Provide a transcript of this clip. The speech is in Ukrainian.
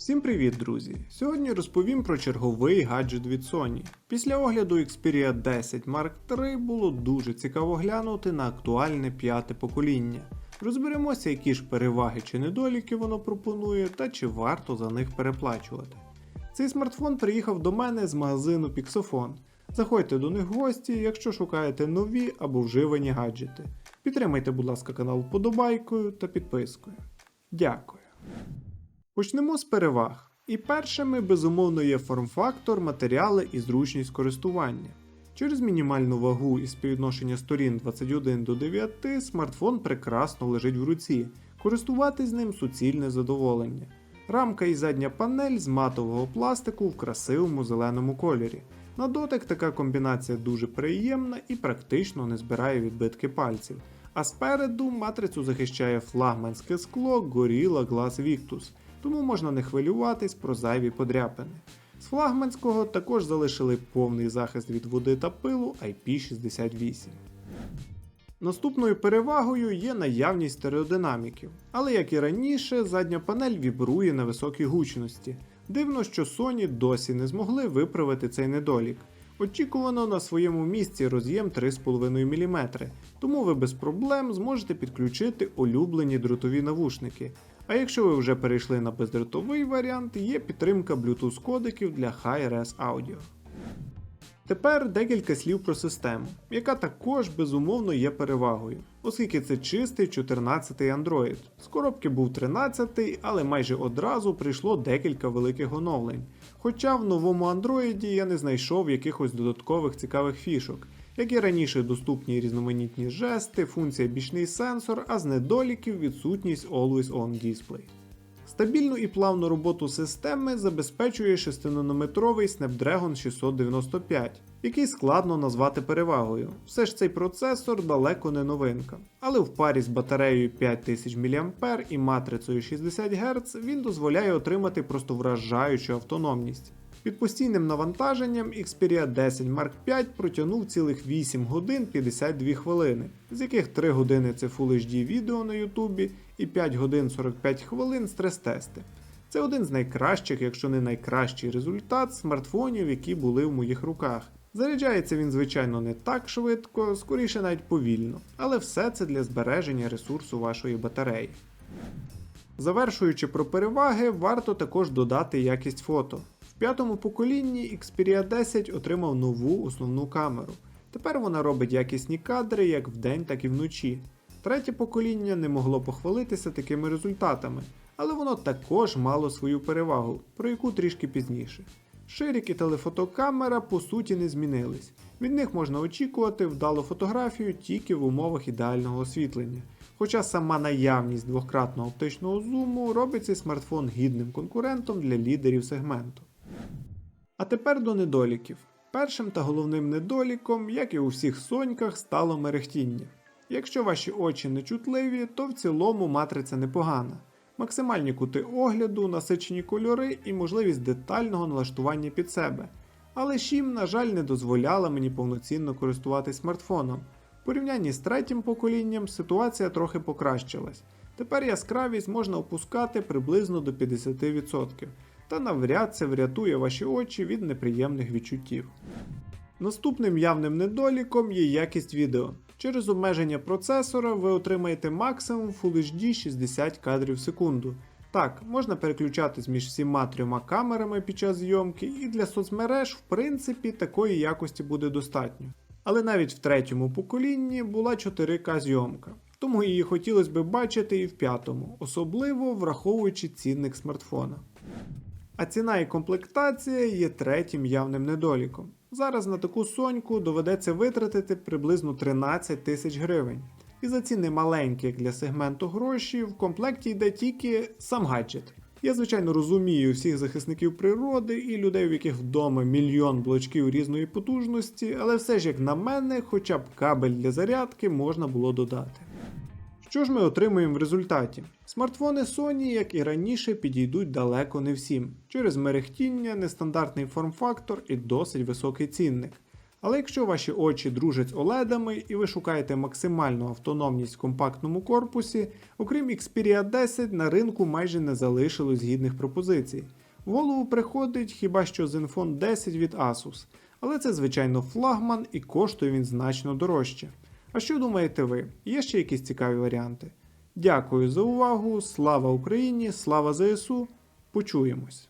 Всім привіт, друзі! Сьогодні розповім про черговий гаджет від Sony. Після огляду Xperia 10 Mark III було дуже цікаво глянути на актуальне п'яте покоління. Розберемося, які ж переваги чи недоліки воно пропонує, та чи варто за них переплачувати. Цей смартфон приїхав до мене з магазину Pixofon. Заходьте до них в гості, якщо шукаєте нові або вживані гаджети. Підтримайте, будь ласка, канал вподобайкою та підпискою. Дякую. Почнемо з переваг. І першими, безумовно, є форм-фактор, матеріали і зручність користування. Через мінімальну вагу і співвідношення сторін 21 до 9 смартфон прекрасно лежить в руці, користуватись ним суцільне задоволення. Рамка і задня панель з матового пластику в красивому зеленому кольорі. На дотик така комбінація дуже приємна і практично не збирає відбитки пальців. А спереду матрицю захищає флагманське скло Gorilla Glass Victus, тому можна не хвилюватись про зайві подряпини. З флагманського також залишили повний захист від води та пилу IP68. Наступною перевагою є наявність стереодинаміків, але як і раніше, задня панель вібрує на високій гучності. Дивно, що Sony досі не змогли виправити цей недолік. Очікувано на своєму місці роз'єм 3,5 мм, тому ви без проблем зможете підключити улюблені дротові навушники. А якщо ви вже перейшли на бездротовий варіант, є підтримка Bluetooth кодиків для Hi-Res Audio. Тепер декілька слів про систему, яка також безумовно є перевагою, оскільки це чистий 14-й Android. З коробки був 13-й, але майже одразу прийшло декілька великих оновлень. Хоча в новому Android я не знайшов якихось додаткових цікавих фішок, як і раніше доступні різноманітні жести, функція бічний сенсор, а з недоліків відсутність Always On Display. Стабільну і плавну роботу системи забезпечує 6-нанометровий Snapdragon 695, який складно назвати перевагою. Все ж цей процесор далеко не новинка. Але в парі з батареєю 5000 мА і матрицею 60 Гц він дозволяє отримати просто вражаючу автономність. Під постійним навантаженням Xperia 10 Mark V протягнув цілих 8 годин 52 хвилини, з яких 3 години це Full HD відео на Ютубі і 5 годин 45 хвилин стрес-тести. Це один з найкращих, якщо не найкращий результат смартфонів, які були в моїх руках. Заряджається він, звичайно, не так швидко, скоріше навіть повільно, але все це для збереження ресурсу вашої батареї. Завершуючи про переваги, варто також додати якість фото. П'ятому поколінні Xperia 10 отримав нову основну камеру. Тепер вона робить якісні кадри як вдень, так і вночі. Третє покоління не могло похвалитися такими результатами, але воно також мало свою перевагу, про яку трішки пізніше. Ширік і телефотокамера по суті не змінились. Від них можна очікувати вдалу фотографію тільки в умовах ідеального освітлення. Хоча сама наявність двократного оптичного зуму робить цей смартфон гідним конкурентом для лідерів сегменту. А тепер до недоліків. Першим та головним недоліком, як і у всіх соньках, стало мерехтіння. Якщо ваші очі не чутливі, то в цілому матриця непогана. Максимальні кути огляду, насичені кольори і можливість детального налаштування під себе. Але Шім, на жаль, не дозволяла мені повноцінно користуватись смартфоном. В порівнянні з третім поколінням ситуація трохи покращилась. Тепер яскравість можна опускати приблизно до 50%, та навряд це врятує ваші очі від неприємних відчуттів. Наступним явним недоліком є якість відео. Через обмеження процесора ви отримаєте максимум Full HD 60 кадрів в секунду. Так, можна переключатись між всіма трьома камерами під час зйомки, і для соцмереж, в принципі, такої якості буде достатньо. Але навіть в третьому поколінні була 4К зйомка, тому її хотілося б бачити і в п'ятому, особливо враховуючи цінник смартфона. А ціна і комплектація є третім явним недоліком. Зараз на таку соньку доведеться витратити приблизно 13 тисяч гривень. І за ціни маленькі, як для сегменту гроші, в комплекті йде тільки сам гаджет. Я, звичайно, розумію всіх захисників природи і людей, в яких вдома мільйон блочків різної потужності, але все ж, як на мене, хоча б кабель для зарядки можна було додати. Що ж ми отримуємо в результаті? Смартфони Sony, як і раніше, підійдуть далеко не всім, через мерехтіння, нестандартний форм-фактор і досить високий цінник. Але якщо ваші очі дружать з OLED і ви шукаєте максимальну автономність в компактному корпусі, окрім Xperia 10 на ринку майже не залишилось гідних пропозицій. В голову приходить хіба що Zenfone 10 від Asus, але це звичайно флагман і коштує він значно дорожче. А що думаєте ви? Є ще якісь цікаві варіанти? Дякую за увагу. Слава Україні! Слава ЗСУ! Почуємось!